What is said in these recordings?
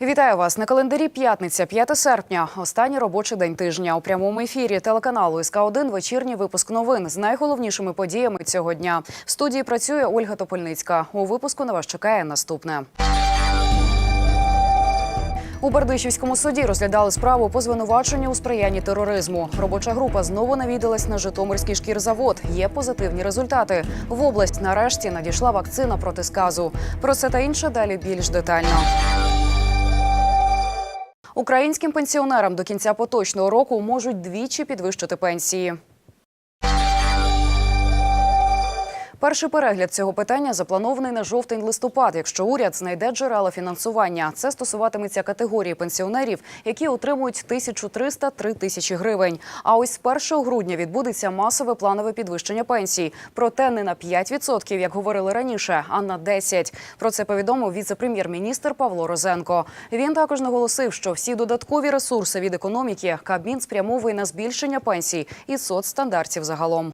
Вітаю вас на календарі. П'ятниця, 5 серпня. Останній робочий день тижня. У прямому ефірі телеканалу СК 1 вечірній випуск новин з найголовнішими подіями цього дня. В студії працює Ольга Топольницька. У випуску на вас чекає наступне. У Бердичівському суді розглядали справу по звинуваченню у сприянні тероризму. Робоча група знову навідалась на Житомирський шкірзавод. Є позитивні результати. В область нарешті надійшла вакцина проти сказу. Про це та інше далі більш детально. Українським пенсіонерам до кінця поточного року можуть двічі підвищити пенсії. Перший перегляд цього питання запланований на жовтень-листопад, якщо уряд знайде джерела фінансування. Це стосуватиметься категорії пенсіонерів, які отримують 1300-3 тисячі гривень. А ось з 1 грудня відбудеться масове планове підвищення пенсій. Проте не на 5%, як говорили раніше, а на 10%. Про це повідомив віце-прем'єр-міністр Павло Розенко. Він також наголосив, що всі додаткові ресурси від економіки Кабмін спрямовує на збільшення пенсій і соцстандартів загалом.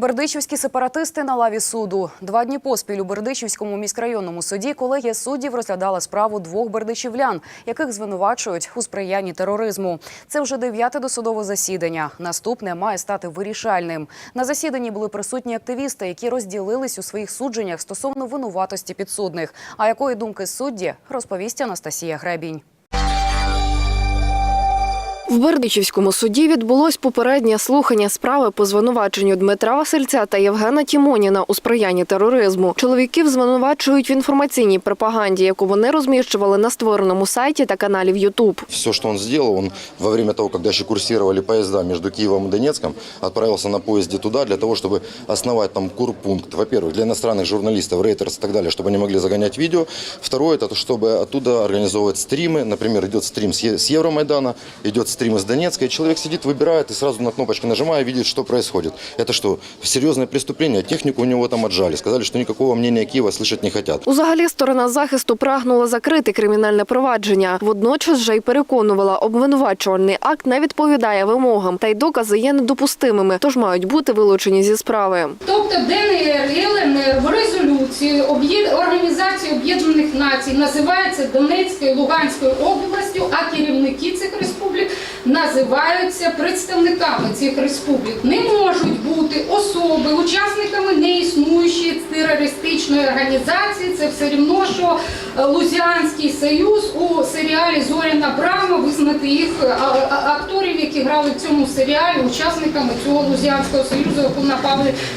Бердичівські сепаратисти на лаві суду. Два дні поспіль у Бердичівському міськрайонному суді колегія суддів розглядала справу двох бердичівлян, яких звинувачують у сприянні тероризму. Це вже дев'яте досудове засідання. Наступне має стати вирішальним. На засіданні були присутні активісти, які розділились у своїх судженнях стосовно винуватості підсудних. А якої думки судді розповість Анастасія Гребінь. В Бердичівському суді відбулось попереднє слухання справи по звинуваченню Дмитра Васильця та Євгена Тімоніна у сприянні тероризму. Чоловіків звинувачують в інформаційній пропаганді, яку вони розміщували на створеному сайті та каналі в Ютуб. Все, что он сделал, он во время того, когда еще курсировали поезда между Киевом и Донецком, отправился на поезде туда для того, чтобы основать там курпункт. Во-первых, для иностранных журналистов, рейтерс и так далее, чтобы они могли загонять видео. Второе, это то, чтобы оттуда организовывать стримы. Например, идет стрим с Е- с Евромайдана, идет стрим из Донецка, и человек сидит, выбирает и сразу на кнопочку нажимая, видит, что происходит. Это что, серьезное преступление? Технику у него там отжали. Сказали, что никакого мнения Киева слышать не хотят. Узагалі сторона захисту прагнула закрити кримінальне провадження. Водночас же й переконувала, обвинувачувальний акт не відповідає вимогам, та й докази є недопустимими, тож мають бути вилучені зі справи. Тобто ДНР і ЛНР в резолюції об'єд- Організації Об'єднаних Націй називається Донецькою Луганською областю, а керівники цих республік називаються представниками цих республік. Не можуть бути особи учасниками неіснуючої терористичної організації. Це все рівно, що е, Лузянський союз у серіалі Зоряна Брама визнати їх е, акторів, які грали в цьому серіалі, учасниками цього Лузянського союзу,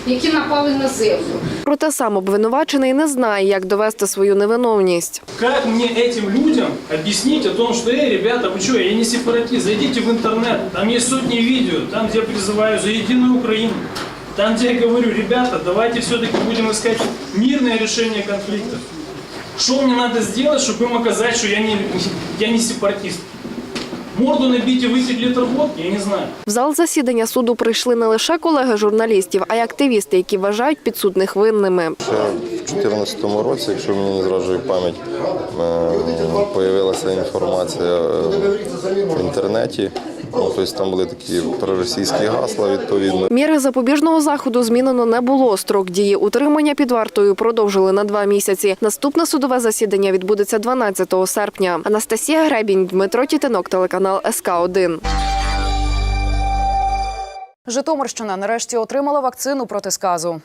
які напали на землю. Проте сам обвинувачений не знає, як довести свою невиновність. Как мне этим людям объяснить о том, что, эй, ребята, вы что, я не сепаратист, зайдите в интернет, там есть сотни видео, там, где я призываю за единую Украину, там, где я говорю, ребята, давайте все-таки будем искать мирное решение конфликта. Что мне надо сделать, чтобы им оказать, что я не, я не сепаратист? Морду не и висіть літр водки? Я не знаю. В зал засідання суду прийшли не лише колеги журналістів, а й активісти, які вважають підсудних винними. Ще в 2014 році, якщо мені не зраджує пам'ять, з'явилася інформація е, в інтернеті. Ну, тобто там були такі проросійські гасла відповідно. Міри запобіжного заходу змінено не було. Строк дії утримання під вартою продовжили на два місяці. Наступне судове засідання відбудеться 12 серпня. Анастасія Гребінь, Дмитро Тітинок, телеканал СК 1 Житомирщина нарешті отримала вакцину проти сказу.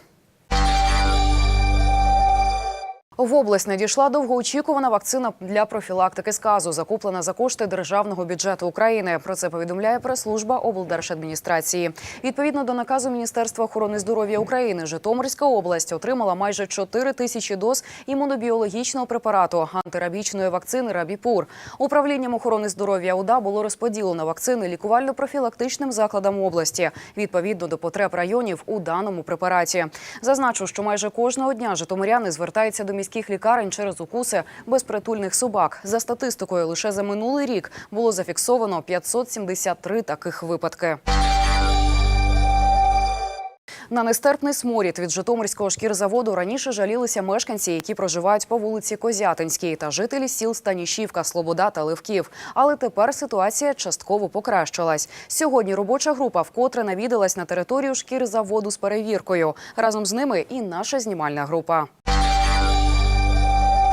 В область надійшла довгоочікувана вакцина для профілактики сказу, закуплена за кошти державного бюджету України. Про це повідомляє прес-служба облдержадміністрації. Відповідно до наказу Міністерства охорони здоров'я України, Житомирська область отримала майже 4 тисячі доз імунобіологічного препарату антирабічної вакцини Рабіпур. Управлінням охорони здоров'я УДА було розподілено вакцини лікувально-профілактичним закладам області відповідно до потреб районів у даному препараті. Зазначу, що майже кожного дня житомиряни звертаються до міських лікарень через укуси безпритульних собак. За статистикою, лише за минулий рік було зафіксовано 573 таких випадки. На нестерпний сморід від Житомирського шкірзаводу раніше жалілися мешканці, які проживають по вулиці Козятинській, та жителі сіл Станішівка, Слобода та Левків. Але тепер ситуація частково покращилась. Сьогодні робоча група вкотре навідалась на територію шкірзаводу з перевіркою. Разом з ними і наша знімальна група.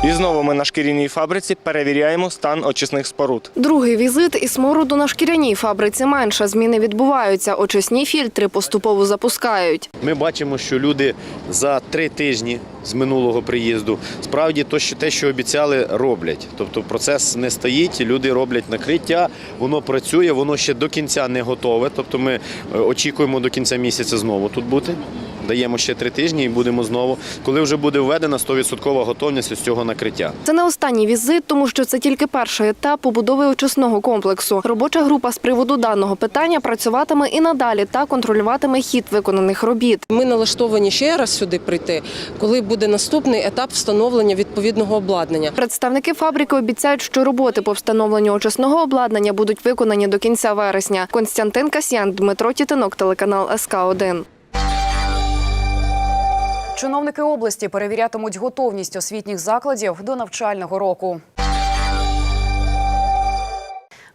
І знову ми на шкіряній фабриці перевіряємо стан очисних споруд. Другий візит і смороду на шкіряній фабриці менше. Зміни відбуваються. Очисні фільтри поступово запускають. Ми бачимо, що люди за три тижні з минулого приїзду справді то, що те, що обіцяли, роблять. Тобто процес не стоїть, люди роблять накриття, воно працює, воно ще до кінця не готове. Тобто ми е, очікуємо до кінця місяця знову тут бути. Даємо ще три тижні і будемо знову. Коли вже буде введена 100% готовність з цього накриття. Це не останній візит, тому що це тільки перший етап побудови очисного комплексу. Робоча група з приводу даного питання працюватиме і надалі та контролюватиме хід виконаних робіт. Ми налаштовані ще раз сюди прийти, коли буде наступний етап встановлення відповідного обладнання. Представники фабрики обіцяють, що роботи по встановленню очисного обладнання будуть виконані до кінця вересня. Константин Касьян, Дмитро Тітинок, телеканал СК 1 Чиновники області перевірятимуть готовність освітніх закладів до навчального року.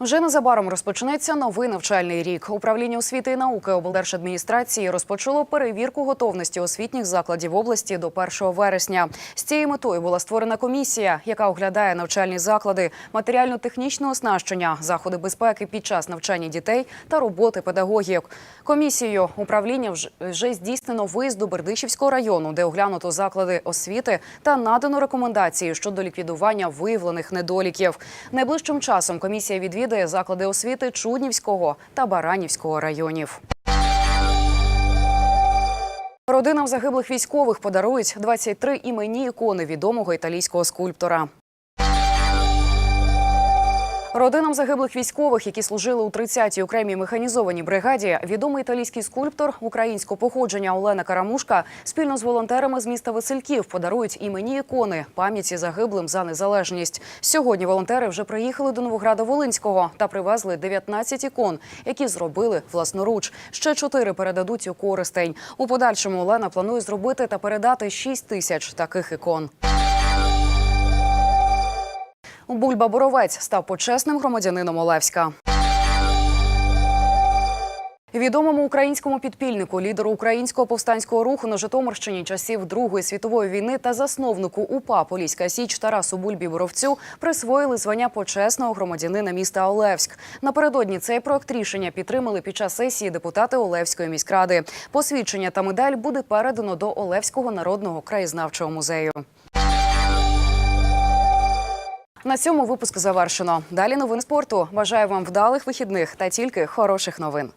Вже незабаром розпочнеться новий навчальний рік. Управління освіти і науки облдержадміністрації розпочало перевірку готовності освітніх закладів області до 1 вересня. З цією метою була створена комісія, яка оглядає навчальні заклади, матеріально-технічне оснащення, заходи безпеки під час навчання дітей та роботи педагогів. Комісією управління вже- здійснено виїзд до Бердичівського району, де оглянуто заклади освіти та надано рекомендації щодо ліквідування виявлених недоліків. Найближчим часом комісія відвідає заклади освіти Чуднівського та Баранівського районів. Родинам загиблих військових подарують 23 імені ікони відомого італійського скульптора. Родинам загиблих військових, які служили у 30-й окремій механізованій бригаді, відомий італійський скульптор українського походження Олена Карамушка спільно з волонтерами з міста Васильків подарують іменні ікони пам'яті загиблим за незалежність. Сьогодні волонтери вже приїхали до Новограда Волинського та привезли 19 ікон, які зробили власноруч. Ще чотири передадуть у користень. У подальшому Олена планує зробити та передати 6 тисяч таких ікон. Бульба Боровець став почесним громадянином Олевська. Відомому українському підпільнику, лідеру українського повстанського руху на Житомирщині часів Другої світової війни та засновнику УПА Поліська Січ Тарасу Бульбі Боровцю присвоїли звання почесного громадянина міста Олевськ. Напередодні цей проект рішення підтримали під час сесії депутати Олевської міськради. Посвідчення та медаль буде передано до Олевського народного краєзнавчого музею. На цьому випуск завершено. Далі новин спорту. Бажаю вам вдалих вихідних та тільки хороших новин.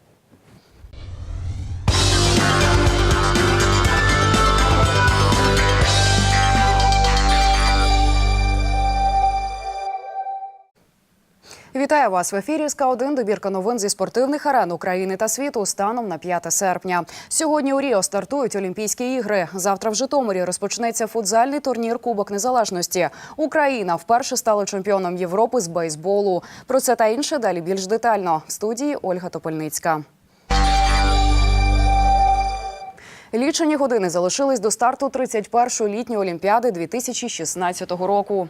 Вітаю вас в ефірі СК 1 Добірка новин зі спортивних арен України та світу станом на 5 серпня. Сьогодні у Ріо стартують Олімпійські ігри. Завтра в Житомирі розпочнеться футзальний турнір Кубок Незалежності. Україна вперше стала чемпіоном Європи з бейсболу. Про це та інше далі більш детально. В студії Ольга Топольницька. Лічені години залишились до старту 31-ї літньої олімпіади 2016 року.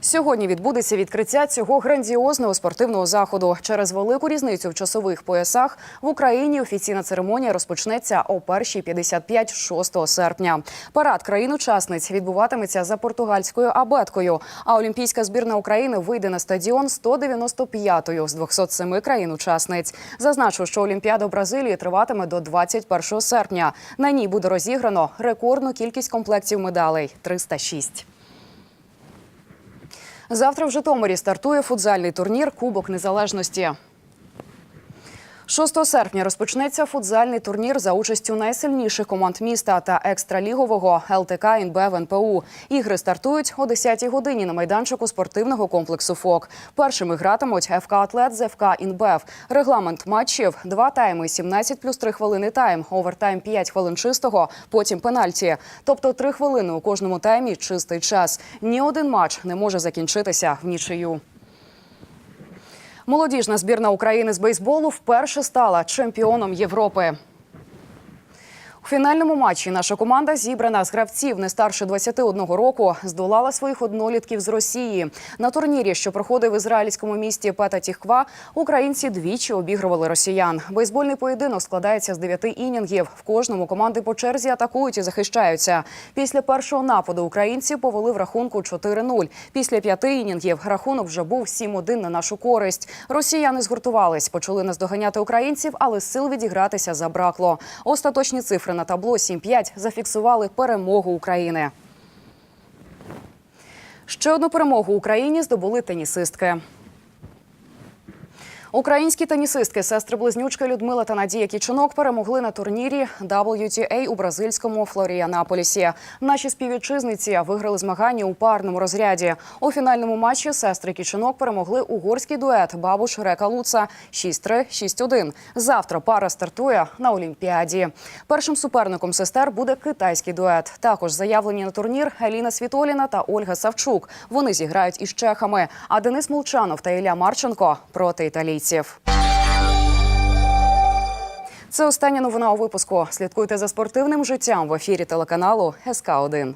Сьогодні відбудеться відкриття цього грандіозного спортивного заходу. Через велику різницю в часових поясах в Україні офіційна церемонія розпочнеться о 1.55 6 серпня. Парад країн-учасниць відбуватиметься за португальською абеткою. А Олімпійська збірна України вийде на стадіон 195-ю з 207 країн-учасниць. Зазначу, що Олімпіада в Бразилії триватиме до 21 серпня. На ній буде розіграно рекордну кількість комплектів медалей 306. Завтра в Житомирі стартує футзальний турнір Кубок Незалежності. 6 серпня розпочнеться футзальний турнір за участю найсильніших команд міста та екстралігового ЛТК «Інбев НПУ». Ігри стартують о 10-й годині на майданчику спортивного комплексу ФОК. Першими гратимуть ФК «Атлет» з ФК «Інбев». Регламент матчів – два тайми, 17 плюс 3 хвилини тайм, овертайм 5 хвилин чистого, потім пенальті. Тобто 3 хвилини у кожному таймі чистий час. Ні один матч не може закінчитися в нічию. Молодіжна збірна України з бейсболу вперше стала чемпіоном Європи. Фінальному матчі наша команда, зібрана з гравців не старше 21 року, здолала своїх однолітків з Росії. На турнірі, що проходив в ізраїльському місті Пета-Тіхва, українці двічі обігрували росіян. Бейсбольний поєдинок складається з дев'яти інінгів. В кожному команди по черзі атакують і захищаються. Після першого нападу українці повели в рахунку 4-0. Після п'яти інінгів рахунок вже був 7-1 на нашу користь. Росіяни згуртувались, почали наздоганяти українців, але сил відігратися забракло. Остаточні цифри на табло 7-5 зафіксували перемогу України. Ще одну перемогу Україні здобули тенісистки. Українські тенісистки сестри-близнючки Людмила та Надія Кічунок перемогли на турнірі WTA у бразильському Флоріанаполісі. Наші співвітчизниці виграли змагання у парному розряді. У фінальному матчі сестри Кічунок перемогли угорський дует Бабуш Река Луца 6-3, 6-1. Завтра пара стартує на Олімпіаді. Першим суперником сестер буде китайський дует. Також заявлені на турнір Еліна Світоліна та Ольга Савчук. Вони зіграють із чехами. А Денис Молчанов та Ілля Марченко проти італійців. Це остання новина у випуску. Слідкуйте за спортивним життям в ефірі телеканалу СК 1